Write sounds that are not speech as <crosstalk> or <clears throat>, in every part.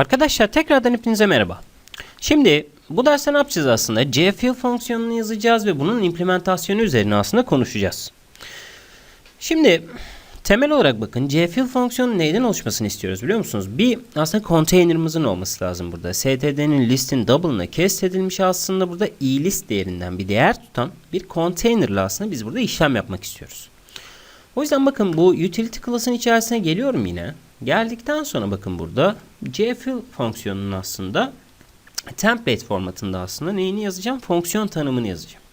Arkadaşlar tekrardan hepinize merhaba. Şimdi bu derste ne yapacağız aslında? cfill fonksiyonunu yazacağız ve bunun implementasyonu üzerine aslında konuşacağız. Şimdi temel olarak bakın cfill fonksiyonu neyden oluşmasını istiyoruz biliyor musunuz? Bir aslında container'ımızın olması lazım burada. std'nin listin double'ına cast edilmiş aslında burada e-list değerinden bir değer tutan bir container'la aslında biz burada işlem yapmak istiyoruz. O yüzden bakın bu utility class'ın içerisine geliyorum yine. Geldikten sonra bakın burada cfill fonksiyonunun aslında template formatında aslında neyini yazacağım? Fonksiyon tanımını yazacağım.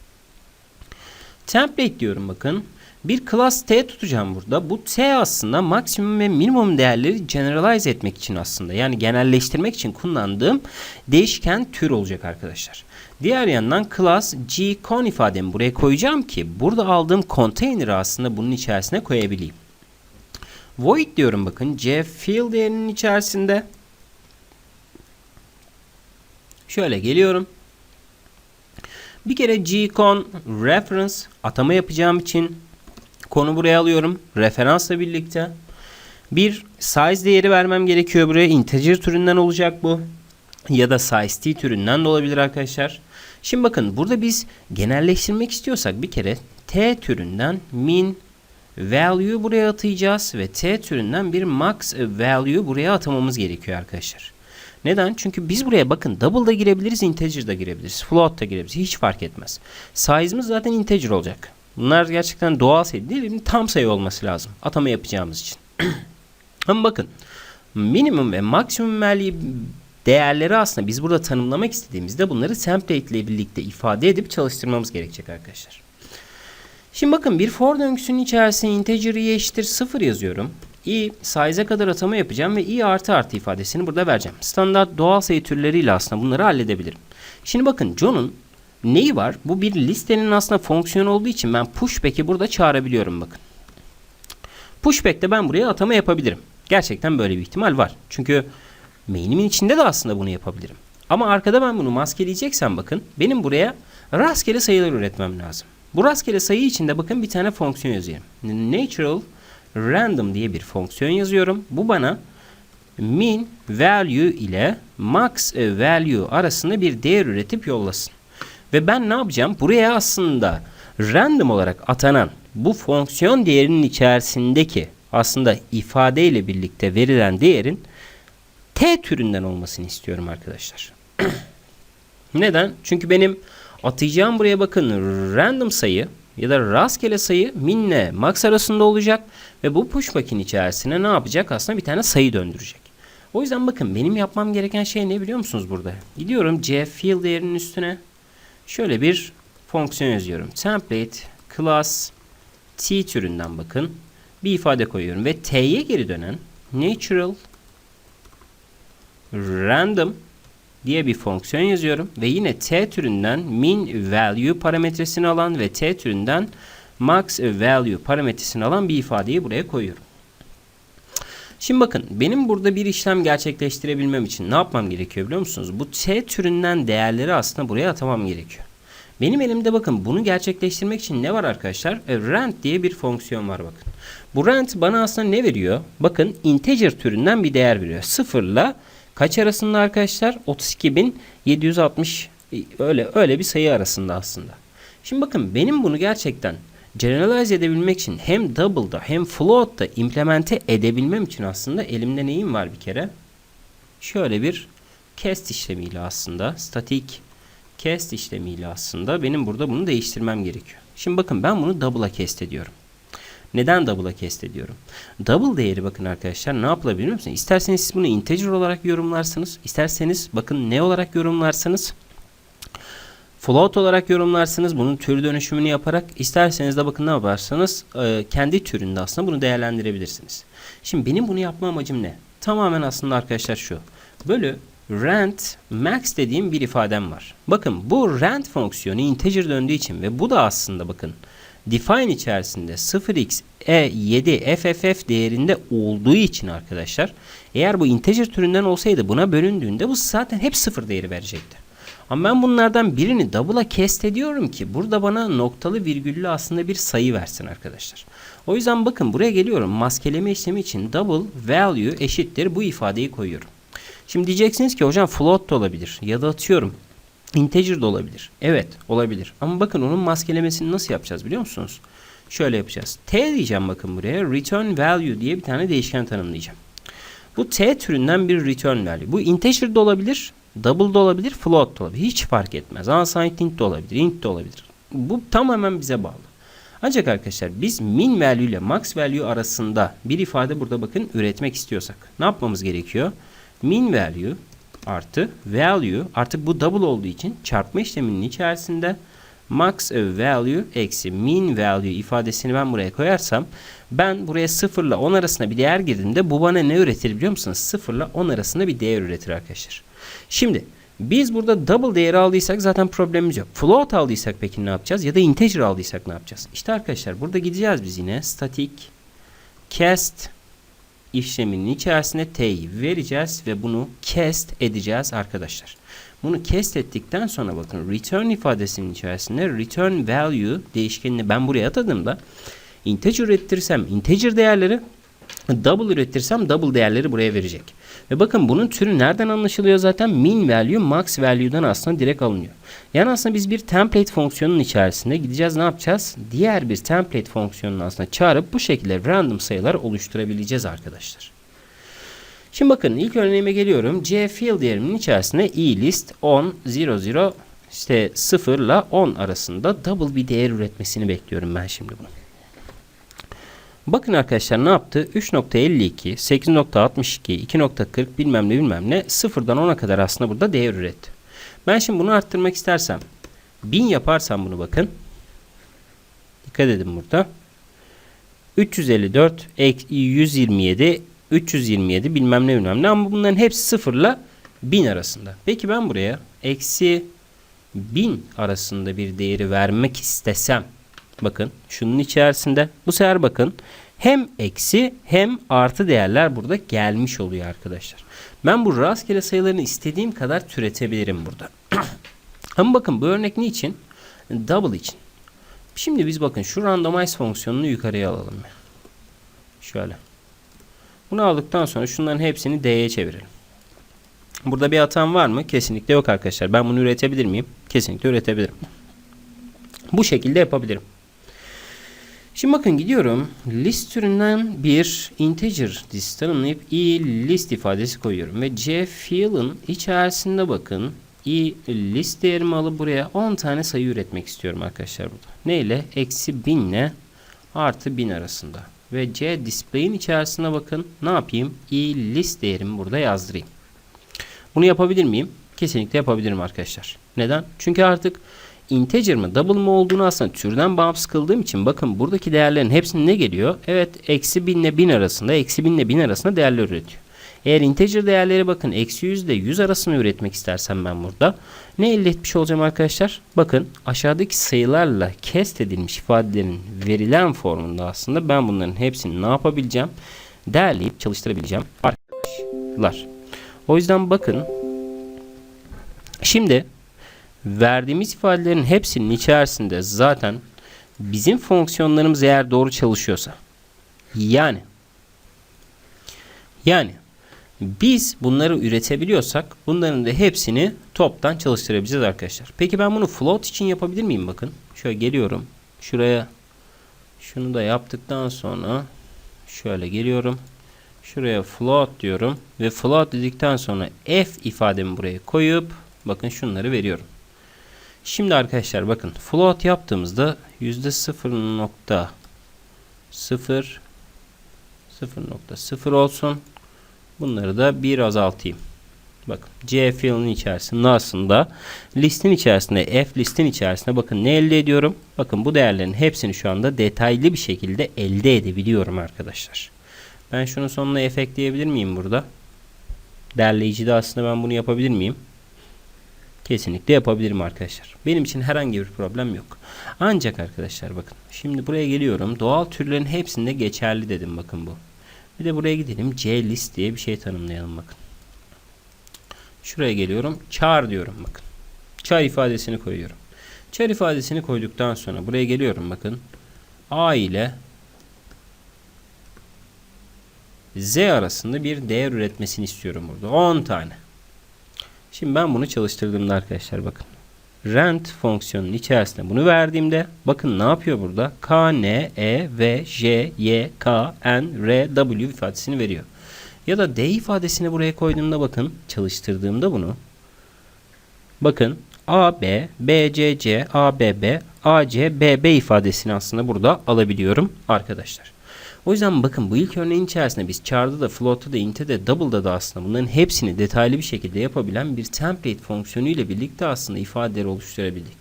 Template diyorum bakın. Bir class t tutacağım burada. Bu t aslında maksimum ve minimum değerleri generalize etmek için aslında yani genelleştirmek için kullandığım değişken tür olacak arkadaşlar. Diğer yandan class gcon ifademi buraya koyacağım ki burada aldığım container'ı aslında bunun içerisine koyabileyim. Void diyorum bakın cfill değerinin içerisinde. Şöyle geliyorum. Bir kere gcon reference atama yapacağım için konu buraya alıyorum. Referansla birlikte. Bir size değeri vermem gerekiyor buraya. Integer türünden olacak bu. Ya da size t türünden de olabilir arkadaşlar. Şimdi bakın burada biz genelleştirmek istiyorsak bir kere t türünden min value buraya atayacağız ve t türünden bir max value buraya atamamız gerekiyor arkadaşlar. Neden? Çünkü biz buraya bakın double da girebiliriz, integer da girebiliriz, float da girebiliriz. Hiç fark etmez. Size'ımız zaten integer olacak. Bunlar gerçekten doğal sayı değil, tam sayı olması lazım. Atama yapacağımız için. <clears throat> Ama bakın minimum ve maksimum value değerleri aslında biz burada tanımlamak istediğimizde bunları template ile birlikte ifade edip çalıştırmamız gerekecek arkadaşlar. Şimdi bakın bir for döngüsünün içerisine integer i eşittir 0 yazıyorum. i size'e kadar atama yapacağım ve i artı artı ifadesini burada vereceğim. Standart doğal sayı türleriyle aslında bunları halledebilirim. Şimdi bakın John'un neyi var? Bu bir listenin aslında fonksiyonu olduğu için ben pushback'i burada çağırabiliyorum bakın. Pushback'te ben buraya atama yapabilirim. Gerçekten böyle bir ihtimal var. Çünkü main'imin içinde de aslında bunu yapabilirim. Ama arkada ben bunu maskeleyeceksem bakın benim buraya rastgele sayılar üretmem lazım. Bu rastgele sayı içinde bakın bir tane fonksiyon yazıyorum. Natural random diye bir fonksiyon yazıyorum. Bu bana min value ile max value arasında bir değer üretip yollasın. Ve ben ne yapacağım? Buraya aslında random olarak atanan bu fonksiyon değerinin içerisindeki aslında ifade ile birlikte verilen değerin t türünden olmasını istiyorum arkadaşlar. <clears throat> Neden? Çünkü benim atayacağım buraya bakın random sayı ya da rastgele sayı minle max arasında olacak ve bu pushback'in içerisine ne yapacak? Aslında bir tane sayı döndürecek. O yüzden bakın benim yapmam gereken şey ne biliyor musunuz burada? Gidiyorum c field değerinin üstüne şöyle bir fonksiyon yazıyorum. Template class t türünden bakın bir ifade koyuyorum ve t'ye geri dönen natural random diye bir fonksiyon yazıyorum ve yine t türünden min value parametresini alan ve t türünden max value parametresini alan bir ifadeyi buraya koyuyorum. Şimdi bakın benim burada bir işlem gerçekleştirebilmem için ne yapmam gerekiyor biliyor musunuz? Bu t türünden değerleri aslında buraya atamam gerekiyor. Benim elimde bakın bunu gerçekleştirmek için ne var arkadaşlar? E, rand diye bir fonksiyon var bakın. Bu rand bana aslında ne veriyor? Bakın integer türünden bir değer veriyor. Sıfırla kaç arasında arkadaşlar? 32.760 öyle öyle bir sayı arasında aslında. Şimdi bakın benim bunu gerçekten generalize edebilmek için hem double'da hem float'ta implemente edebilmem için aslında elimde neyim var bir kere? Şöyle bir cast işlemiyle aslında statik cast işlemiyle aslında benim burada bunu değiştirmem gerekiyor. Şimdi bakın ben bunu double'a cast ediyorum. Neden double'a cast ediyorum? Double değeri bakın arkadaşlar ne yapılabilir musunuz? İsterseniz siz bunu integer olarak yorumlarsınız. İsterseniz bakın ne olarak yorumlarsanız float olarak yorumlarsınız. Bunun tür dönüşümünü yaparak isterseniz de bakın ne yaparsanız e, kendi türünde aslında bunu değerlendirebilirsiniz. Şimdi benim bunu yapma amacım ne? Tamamen aslında arkadaşlar şu. Bölü rand max dediğim bir ifadem var. Bakın bu rand fonksiyonu integer döndüğü için ve bu da aslında bakın define içerisinde 0x e7 fff değerinde olduğu için arkadaşlar eğer bu integer türünden olsaydı buna bölündüğünde bu zaten hep sıfır değeri verecekti. Ama ben bunlardan birini double'a cast ediyorum ki burada bana noktalı virgüllü aslında bir sayı versin arkadaşlar. O yüzden bakın buraya geliyorum maskeleme işlemi için double value eşittir bu ifadeyi koyuyorum. Şimdi diyeceksiniz ki hocam float da olabilir ya da atıyorum integer de olabilir. Evet olabilir. Ama bakın onun maskelemesini nasıl yapacağız biliyor musunuz? Şöyle yapacağız. T diyeceğim bakın buraya. Return value diye bir tane değişken tanımlayacağım. Bu T türünden bir return value. Bu integer de olabilir, double da olabilir, float da olabilir. Hiç fark etmez. Unsigned int de olabilir, int de olabilir. Bu tamamen bize bağlı. Ancak arkadaşlar biz min value ile max value arasında bir ifade burada bakın üretmek istiyorsak ne yapmamız gerekiyor? Min value artı value artık bu double olduğu için çarpma işleminin içerisinde max value eksi min value ifadesini ben buraya koyarsam ben buraya 0 ile 10 arasında bir değer girdiğimde bu bana ne üretir biliyor musunuz? 0 ile 10 arasında bir değer üretir arkadaşlar. Şimdi biz burada double değeri aldıysak zaten problemimiz yok. Float aldıysak peki ne yapacağız? Ya da integer aldıysak ne yapacağız? İşte arkadaşlar burada gideceğiz biz yine static cast işleminin içerisine t'yi vereceğiz ve bunu cast edeceğiz arkadaşlar. Bunu cast ettikten sonra bakın return ifadesinin içerisinde return value değişkenini ben buraya atadığımda integer ürettirsem integer değerleri double üretirsem double değerleri buraya verecek. Ve bakın bunun türü nereden anlaşılıyor zaten? Min value max value'dan aslında direkt alınıyor. Yani aslında biz bir template fonksiyonun içerisinde gideceğiz ne yapacağız? Diğer bir template fonksiyonunu aslında çağırıp bu şekilde random sayılar oluşturabileceğiz arkadaşlar. Şimdi bakın ilk örneğime geliyorum. C field değerimin içerisinde e list 10 0 0 işte 0 ile 10 arasında double bir değer üretmesini bekliyorum ben şimdi bunu. Bakın arkadaşlar ne yaptı? 3.52, 8.62, 2.40 bilmem ne bilmem ne sıfırdan 10'a kadar aslında burada değer üretti. Ben şimdi bunu arttırmak istersem 1000 yaparsam bunu bakın. Dikkat edin burada. 354, 127, 327 bilmem ne bilmem ne ama bunların hepsi sıfırla 1000 arasında. Peki ben buraya eksi 1000 arasında bir değeri vermek istesem Bakın şunun içerisinde bu sefer bakın hem eksi hem artı değerler burada gelmiş oluyor arkadaşlar. Ben bu rastgele sayılarını istediğim kadar türetebilirim burada. <clears throat> Ama bakın bu örnek niçin? Double için. Şimdi biz bakın şu randomize fonksiyonunu yukarıya alalım. Şöyle. Bunu aldıktan sonra şunların hepsini D'ye çevirelim. Burada bir hatam var mı? Kesinlikle yok arkadaşlar. Ben bunu üretebilir miyim? Kesinlikle üretebilirim. Bu şekilde yapabilirim. Şimdi bakın gidiyorum. List türünden bir integer list tanımlayıp i list ifadesi koyuyorum. Ve c field'ın içerisinde bakın i list değerimi alıp buraya 10 tane sayı üretmek istiyorum arkadaşlar burada. Ne ile? Eksi 1000 ile artı 1000 arasında. Ve c display'in içerisine bakın ne yapayım? i list değerimi burada yazdırayım. Bunu yapabilir miyim? Kesinlikle yapabilirim arkadaşlar. Neden? Çünkü artık integer mi double mı olduğunu aslında türden bağımsız kıldığım için bakın buradaki değerlerin hepsinin ne geliyor? Evet eksi 1000 ile 1000 arasında eksi 1000 ile 1000 arasında değerler üretiyor. Eğer integer değerleri bakın eksi 100 ile 100 arasında üretmek istersem ben burada ne elde etmiş olacağım arkadaşlar? Bakın aşağıdaki sayılarla cast edilmiş ifadelerin verilen formunda aslında ben bunların hepsini ne yapabileceğim? Değerleyip çalıştırabileceğim arkadaşlar. O yüzden bakın şimdi verdiğimiz ifadelerin hepsinin içerisinde zaten bizim fonksiyonlarımız eğer doğru çalışıyorsa yani yani biz bunları üretebiliyorsak bunların da hepsini toptan çalıştırabileceğiz arkadaşlar. Peki ben bunu float için yapabilir miyim? Bakın şöyle geliyorum. Şuraya şunu da yaptıktan sonra şöyle geliyorum. Şuraya float diyorum ve float dedikten sonra f ifademi buraya koyup bakın şunları veriyorum. Şimdi arkadaşlar bakın float yaptığımızda yüzde 0.0 0.0 olsun. Bunları da bir azaltayım. Bakın C field'in içerisinde aslında listin içerisinde F listin içerisinde bakın ne elde ediyorum? Bakın bu değerlerin hepsini şu anda detaylı bir şekilde elde edebiliyorum arkadaşlar. Ben şunun sonuna F ekleyebilir miyim burada? Derleyicide aslında ben bunu yapabilir miyim? Kesinlikle yapabilirim arkadaşlar. Benim için herhangi bir problem yok. Ancak arkadaşlar bakın. Şimdi buraya geliyorum. Doğal türlerin hepsinde geçerli dedim bakın bu. Bir de buraya gidelim. C list diye bir şey tanımlayalım bakın. Şuraya geliyorum. Char diyorum bakın. Char ifadesini koyuyorum. Char ifadesini koyduktan sonra buraya geliyorum bakın. A ile Z arasında bir değer üretmesini istiyorum burada. 10 tane. Şimdi ben bunu çalıştırdığımda arkadaşlar bakın. Rent fonksiyonunun içerisinde bunu verdiğimde bakın ne yapıyor burada? K, N, E, V, J, Y, K, N, R, W ifadesini veriyor. Ya da D ifadesini buraya koyduğumda bakın çalıştırdığımda bunu bakın A, B, B, C, C, A, B, B, A, C, B, B ifadesini aslında burada alabiliyorum arkadaşlar. O yüzden bakın bu ilk örneğin içerisinde biz char'da da float'ta da int'e de double'da da aslında bunların hepsini detaylı bir şekilde yapabilen bir template fonksiyonu ile birlikte aslında ifadeleri oluşturabildik.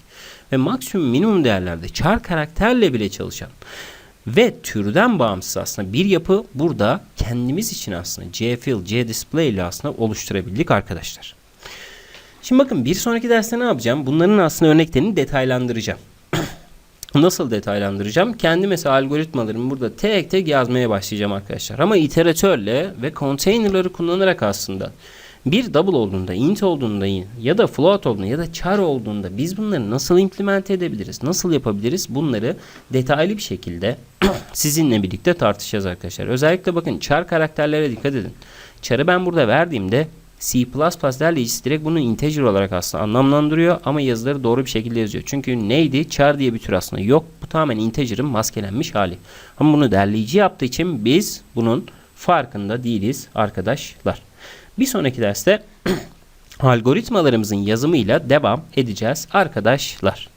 Ve maksimum minimum değerlerde char karakterle bile çalışan ve türden bağımsız aslında bir yapı burada kendimiz için aslında cfill, cdisplay ile aslında oluşturabildik arkadaşlar. Şimdi bakın bir sonraki derste ne yapacağım? Bunların aslında örneklerini detaylandıracağım. <laughs> Nasıl detaylandıracağım? Kendi mesela algoritmalarımı burada tek tek yazmaya başlayacağım arkadaşlar. Ama iteratörle ve container'ları kullanarak aslında bir double olduğunda, int olduğunda ya da float olduğunda ya da char olduğunda biz bunları nasıl implement edebiliriz? Nasıl yapabiliriz? Bunları detaylı bir şekilde <clears throat> sizinle birlikte tartışacağız arkadaşlar. Özellikle bakın char karakterlere dikkat edin. Char'ı ben burada verdiğimde C++ derleyicisi direkt bunu integer olarak aslında anlamlandırıyor ama yazıları doğru bir şekilde yazıyor. Çünkü neydi? Char diye bir tür aslında yok. Bu tamamen integer'ın maskelenmiş hali. Ama bunu derleyici yaptığı için biz bunun farkında değiliz arkadaşlar. Bir sonraki derste <clears throat> algoritmalarımızın yazımıyla devam edeceğiz arkadaşlar.